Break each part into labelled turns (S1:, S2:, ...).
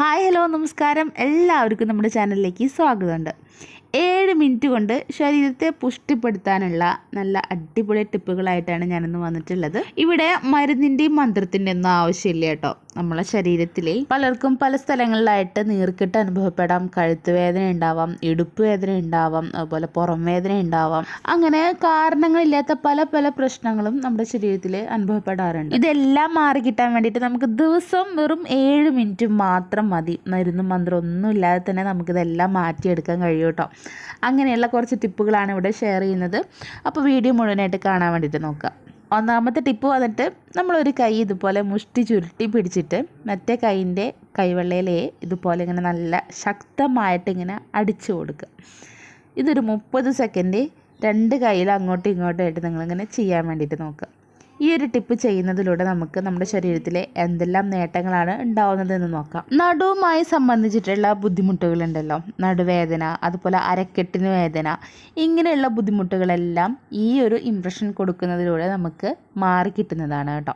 S1: Hi hello നമസ്കാരം. എല്ലാവർക്കും നമ്മുടെ ചാനലിലേക്ക് സ്വാഗതമുണ്ട്. ഏഴ് മിനിറ്റ് കൊണ്ട് ശരീരത്തെ പുഷ്ടിപ്പെടുത്താനുള്ള നല്ല അടിപൊളി ടിപ്പുകളായിട്ടാണ് ഞാനിന്ന് വന്നിട്ടുള്ളത്. ഇവിടെ മരുന്നിന്റെയും മന്ത്രത്തിന്റെ ഒന്നും ആവശ്യമില്ല കേട്ടോ. നമ്മളെ ശരീരത്തിൽ പലർക്കും പല സ്ഥലങ്ങളിലായിട്ട് നീർക്കെട്ട് അനുഭവപ്പെടാം കഴുത്ത് വേദന ഉണ്ടാവാം ഇടുപ്പ് വേദന ഉണ്ടാവാം അതുപോലെ പുറം വേദന ഉണ്ടാവാം. അങ്ങനെ കാരണങ്ങളില്ലാത്ത പല പല പ്രശ്നങ്ങളും നമ്മുടെ ശരീരത്തിൽ അനുഭവപ്പെടാറുണ്ട്. ഇതെല്ലാം മാറി കിട്ടാൻ വേണ്ടിയിട്ട് നമുക്ക് ദിവസം വെറും ഏഴ് മിനിറ്റ് മാത്രം മതി. മരുന്നും മന്ത്രം ഒന്നും ഇല്ലാതെ തന്നെ നമുക്കിതെല്ലാം മാറ്റിയെടുക്കാൻ കഴിയും കേട്ടോ. അങ്ങനെയുള്ള കുറച്ച് ടിപ്പുകളാണ് ഇവിടെ ഷെയർ ചെയ്യുന്നത്. അപ്പോൾ വീഡിയോ മുഴുവനായിട്ട് കാണാൻ വേണ്ടിയിട്ട് നോക്കാം ഒന്നാമത്തെ ടിപ്പ് വന്നിട്ട് നമ്മളൊരു കൈ ഇതുപോലെ മുഷ്ടി ചുരുട്ടി പിടിച്ചിട്ട് മറ്റേ കൈയിന്റെ കൈവെള്ളയിലെ ഇതുപോലെ ഇങ്ങനെ നല്ല ശക്തമായിട്ട് ഇങ്ങനെ അടിച്ചു കൊടുക്കുക. ഇതൊരു മുപ്പത് സെക്കൻഡ് രണ്ട് കയ്യിൽ അങ്ങോട്ടും ഇങ്ങോട്ടും ആയിട്ട് നിങ്ങളിങ്ങനെ ചെയ്യാൻ വേണ്ടിയിട്ട് നോക്കുക. ഈ ഒരു ടിപ്പ് ചെയ്യുന്നതിലൂടെ നമുക്ക് നമ്മുടെ ശരീരത്തിലെ എന്തെല്ലാം നേട്ടങ്ങളാണ് ഉണ്ടാവുന്നതെന്ന് നോക്കാം. നടുവുമായി സംബന്ധിച്ചിട്ടുള്ള ബുദ്ധിമുട്ടുകളുണ്ടല്ലോ. നടുവേദന അതുപോലെ അരക്കെട്ടിന് വേദന ഇങ്ങനെയുള്ള ബുദ്ധിമുട്ടുകളെല്ലാം ഈ ഒരു ഇംപ്രഷൻ കൊടുക്കുന്നതിലൂടെ നമുക്ക് മാറി കിട്ടുന്നതാണ് കേട്ടോ.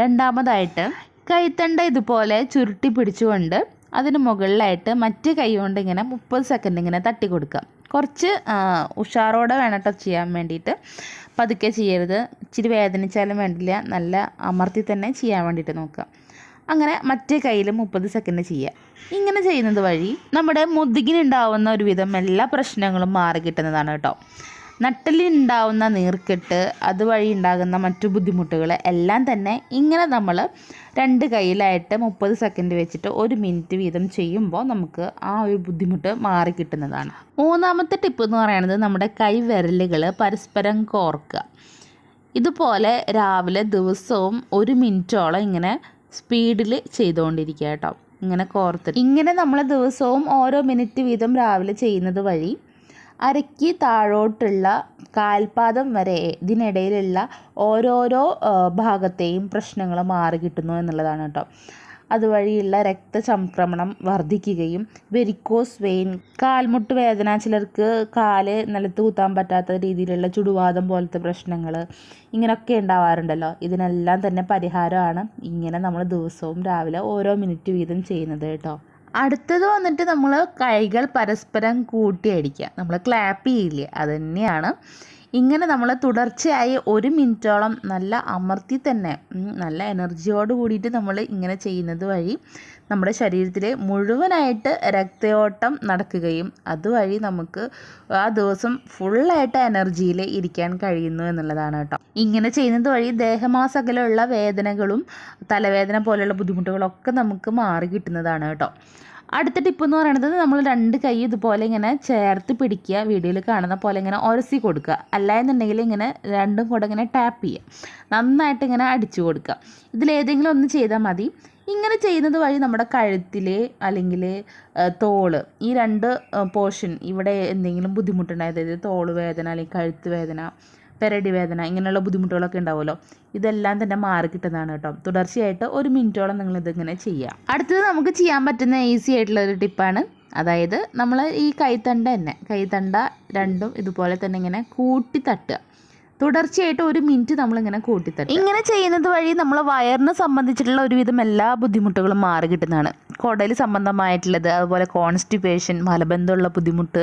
S1: രണ്ടാമതായിട്ട് കൈത്തണ്ട ഇതുപോലെ ചുരുട്ടി പിടിച്ചുകൊണ്ട് അതിന് മുകളിലായിട്ട് മറ്റ് കൈ കൊണ്ട് ഇങ്ങനെ മുപ്പത് സെക്കൻഡ് ഇങ്ങനെ തട്ടി കൊടുക്കുക. കുറച്ച് ഉഷാറോടെ വേണം കേട്ടോ ചെയ്യാൻ വേണ്ടിയിട്ട്. പതുക്കെ ചെയ്യരുത്. ഇച്ചിരി വേദനിച്ചാലും വേണ്ടില്ല. നല്ല അമർത്തി തന്നെ ചെയ്യാൻ വേണ്ടിയിട്ട് നോക്കുക. അങ്ങനെ മറ്റേ കയ്യിൽ മുപ്പത് സെക്കൻഡ് ചെയ്യുക. ഇങ്ങനെ ചെയ്യുന്നത് വഴി നമ്മുടെ മുതുകിനുണ്ടാവുന്ന ഒരുവിധം എല്ലാ പ്രശ്നങ്ങളും മാറി കിട്ടുന്നതാണ് കേട്ടോ. നട്ടലിനുണ്ടാവുന്ന നീർക്കെട്ട് അതുവഴി ഉണ്ടാകുന്ന മറ്റു ബുദ്ധിമുട്ടുകൾ എല്ലാം തന്നെ ഇങ്ങനെ നമ്മൾ രണ്ട് കയ്യിലായിട്ട് മുപ്പത് സെക്കൻഡ് വെച്ചിട്ട് ഒരു മിനിറ്റ് വീതം ചെയ്യുമ്പോൾ നമുക്ക് ആ ഒരു ബുദ്ധിമുട്ട് മാറി കിട്ടുന്നതാണ്. മൂന്നാമത്തെ ടിപ്പ് എന്ന് പറയുന്നത് നമ്മുടെ കൈ വിരലുകൾ പരസ്പരം കോർക്കുക. ഇതുപോലെ രാവിലെ ദിവസവും ഒരു മിനിറ്റോളം ഇങ്ങനെ സ്പീഡിൽ ചെയ്തുകൊണ്ടിരിക്കുക കേട്ടോ. ഇങ്ങനെ കോർത്തിട്ട്. ഇങ്ങനെ നമ്മൾ ദിവസവും ഓരോ മിനിറ്റ് വീതം രാവിലെ ചെയ്യുന്നത് വഴി അരയ്ക്ക് താഴോട്ടുള്ള കാൽപാദം വരെ ഇതിനിടയിലുള്ള ഓരോരോ ഭാഗത്തെയും പ്രശ്നങ്ങൾ മാറി കിട്ടുന്നു എന്നുള്ളതാണ് കേട്ടോ. അതുവഴിയുള്ള രക്തചംക്രമണം വർദ്ധിക്കുകയും വെരിക്കോസ് വെയിൻ കാൽമുട്ട് വേദന ചിലർക്ക് കാൽ നിലത്ത് കുത്താൻ പറ്റാത്ത രീതിയിലുള്ള ചുടുവാദം പോലത്തെ പ്രശ്നങ്ങൾ ഇങ്ങനെയൊക്കെ ഉണ്ടാവാറുണ്ടല്ലോ. ഇതിനെല്ലാം തന്നെ പരിഹാരമാണ് ഇങ്ങനെ നമ്മൾ ദിവസവും രാവിലെ ഓരോ മിനിറ്റ് വീതം ചെയ്യുന്നത് കേട്ടോ. അടുത്തത് വന്നിട്ട് നമ്മൾ കൈകൾ പരസ്പരം കൂട്ടിയടിക്കുക. നമ്മൾ ക്ലാപ്പ് ചെയ്യില്ലേ? അത് തന്നെയാണ് ഇങ്ങനെ നമ്മൾ തുടർച്ചയായി ഒരു മിനിറ്റോളം നല്ല അമർത്തി തന്നെ നല്ല എനർജിയോട് കൂടിയിട്ട് നമ്മൾ ഇങ്ങനെ ചെയ്യുന്നത് വഴി നമ്മുടെ ശരീരത്തിലെ മുഴുവനായിട്ട് രക്തയോട്ടം നടക്കുകയും അതുവഴി നമുക്ക് ആ ദിവസം ഫുള്ളായിട്ട് എനർജിയിൽ ഇരിക്കാൻ കഴിയുന്നു എന്നുള്ളതാണ് കേട്ടോ. ഇങ്ങനെ ചെയ്യുന്നത് വഴി ദേഹമാസകലുള്ള വേദനകളും തലവേദന പോലെയുള്ള ബുദ്ധിമുട്ടുകളൊക്കെ നമുക്ക് മാറി കിട്ടുന്നതാണ് കേട്ടോ. അടുത്ത ടിപ്പ് എന്ന് പറയുന്നത് നമ്മൾ രണ്ട് കൈ ഇതുപോലെ ഇങ്ങനെ ചേർത്ത് പിടിക്കുക. വീഡിയോയിൽ കാണുന്ന പോലെ ഇങ്ങനെ ഒരസി കൊടുക്കുക. അല്ല എന്നുണ്ടെങ്കിൽ ഇങ്ങനെ രണ്ടും കൂടെ ഇങ്ങനെ ടാപ്പ് ചെയ്യുക. നന്നായിട്ട് ഇങ്ങനെ അടിച്ചു കൊടുക്കുക. ഇതിലേതെങ്കിലും ഒന്ന് ചെയ്താൽ മതി. ഇങ്ങനെ ചെയ്യുന്നത് വഴി നമ്മുടെ കഴുത്തിലെ അല്ലെങ്കിൽ തോൾ ഈ രണ്ട് പോർഷൻ ഇവിടെ എന്തെങ്കിലും ബുദ്ധിമുട്ടുണ്ടായത് അതായത് തോൾ വേദന അല്ലെങ്കിൽ കഴുത്ത് വേദന പെരടി വേദന ഇങ്ങനെയുള്ള ബുദ്ധിമുട്ടുകളൊക്കെ ഉണ്ടാവുമല്ലോ. ഇതെല്ലാം തന്നെ മാറി കിട്ടുന്നതാണ് കേട്ടോ. തുടർച്ചയായിട്ട് ഒരു മിനിറ്റോളം നിങ്ങൾ ഇതിങ്ങനെ ചെയ്യുക. അടുത്തത് നമുക്ക് ചെയ്യാൻ പറ്റുന്ന ഈസി ആയിട്ടുള്ള ഒരു ടിപ്പാണ്. അതായത് നമ്മൾ ഈ കൈത്തണ്ട തന്നെ കൈത്തണ്ട രണ്ടും ഇതുപോലെ തന്നെ ഇങ്ങനെ കൂട്ടി തട്ടുക തുടർച്ചയായിട്ട് ഒരു മിനിറ്റ് നമ്മൾ ഇങ്ങനെ കൂട്ടിത്തരും ഇങ്ങനെ ചെയ്യുന്നത് വഴി നമ്മൾ വയറിനെ സംബന്ധിച്ചിട്ടുള്ള ഒരുവിധം എല്ലാ ബുദ്ധിമുട്ടുകളും മാറി കിട്ടുന്നതാണ്. കുടൽ സംബന്ധമായിട്ടുള്ളത് അതുപോലെ കോൺസ്റ്റിപ്പേഷൻ മലബന്ധമുള്ള ബുദ്ധിമുട്ട്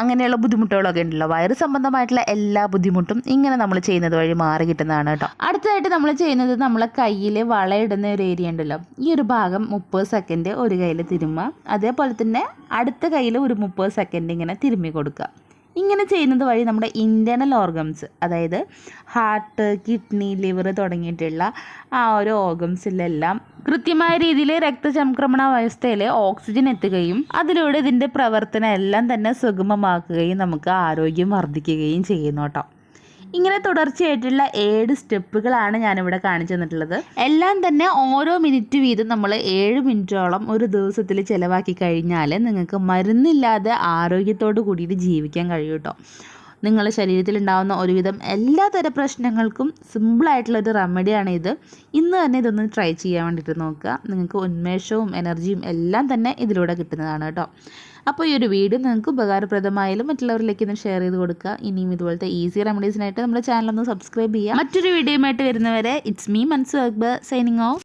S1: അങ്ങനെയുള്ള ബുദ്ധിമുട്ടുകളൊക്കെ ഉണ്ടല്ലോ. വയറ് സംബന്ധമായിട്ടുള്ള എല്ലാ ബുദ്ധിമുട്ടും ഇങ്ങനെ നമ്മൾ ചെയ്യുന്നത് വഴി മാറി കിട്ടുന്നതാണ് കേട്ടോ. അടുത്തതായിട്ട് നമ്മൾ ചെയ്യുന്നത് നമ്മളെ കയ്യിൽ വളയിടുന്ന ഒരു ഏരിയ ഉണ്ടല്ലോ. ഈ ഒരു ഭാഗം മുപ്പത് സെക്കൻഡ് ഒരു കയ്യിൽ തിരുമ്മുക. അതേപോലെ തന്നെ അടുത്ത കയ്യിൽ ഒരു മുപ്പത് സെക്കൻഡ് ഇങ്ങനെ തിരുമ്മി കൊടുക്കുക. ഇങ്ങനെ ചെയ്യുന്നത് വഴി നമ്മുടെ ഇന്റേർണൽ ഓർഗൻസ് അതായത് ഹാർട്ട് കിഡ്നി ലിവർ തുടങ്ങിയിട്ടുള്ള ആ ഒരു ഓർഗൻസിലെല്ലാം കൃത്യമായ രീതിയിൽ രക്തചംക്രമണ വ്യവസ്ഥയിൽ ഓക്സിജൻ എത്തുകയും അതിലൂടെ ഇതിന്റെ പ്രവർത്തനം എല്ലാം തന്നെ സുഗമമാക്കുകയും നമുക്ക് ആരോഗ്യം വർദ്ധിക്കുകയും ചെയ്യുന്നു കേട്ടോ. ഇങ്ങനെ തുടർച്ചയായിട്ടുള്ള ഏഴ് സ്റ്റെപ്പുകളാണ് ഞാനിവിടെ കാണിച്ചു തന്നിട്ടുള്ളത്. എല്ലാം തന്നെ ഓരോ മിനിറ്റ് വീതം നമ്മൾ ഏഴ് മിനിറ്റോളം ഒരു ദിവസത്തിൽ ചിലവാക്കി കഴിഞ്ഞാൽ നിങ്ങൾക്ക് മരുന്നില്ലാതെ ആരോഗ്യത്തോടു കൂടിയിട്ട് ജീവിക്കാൻ കഴിയും കേട്ടോ. നിങ്ങളുടെ ശരീരത്തിൽ ഉണ്ടാകുന്ന ഒരുവിധം എല്ലാതര പ്രശ്നങ്ങൾക്കും സിമ്പിളായിട്ടുള്ളൊരു റെമഡിയാണ് ഇത്. ഇന്ന് തന്നെ ഇതൊന്ന് ട്രൈ ചെയ്യാൻ വേണ്ടിയിട്ട് നോക്കുക. നിങ്ങൾക്ക് ഉന്മേഷവും എനർജിയും എല്ലാം തന്നെ ഇതിലൂടെ കിട്ടുന്നതാണ് കേട്ടോ. അപ്പോൾ ഈ ഒരു വീഡിയോ നിങ്ങൾക്ക് ഉപകാരപ്രദമായാലും മറ്റുള്ളവരിലേക്ക് ഒന്ന് ഷെയർ ചെയ്ത് കൊടുക്കുക. ഇനിയും ഇതുപോലത്തെ ഈസി റെമഡീസിനായിട്ട് നമ്മുടെ ചാനൽ ഒന്ന് സബ്സ്ക്രൈബ് ചെയ്യുക. മറ്റൊരു വീഡിയോയുമായിട്ട് വരുന്നവരെ it's me Mansu Akbar signing off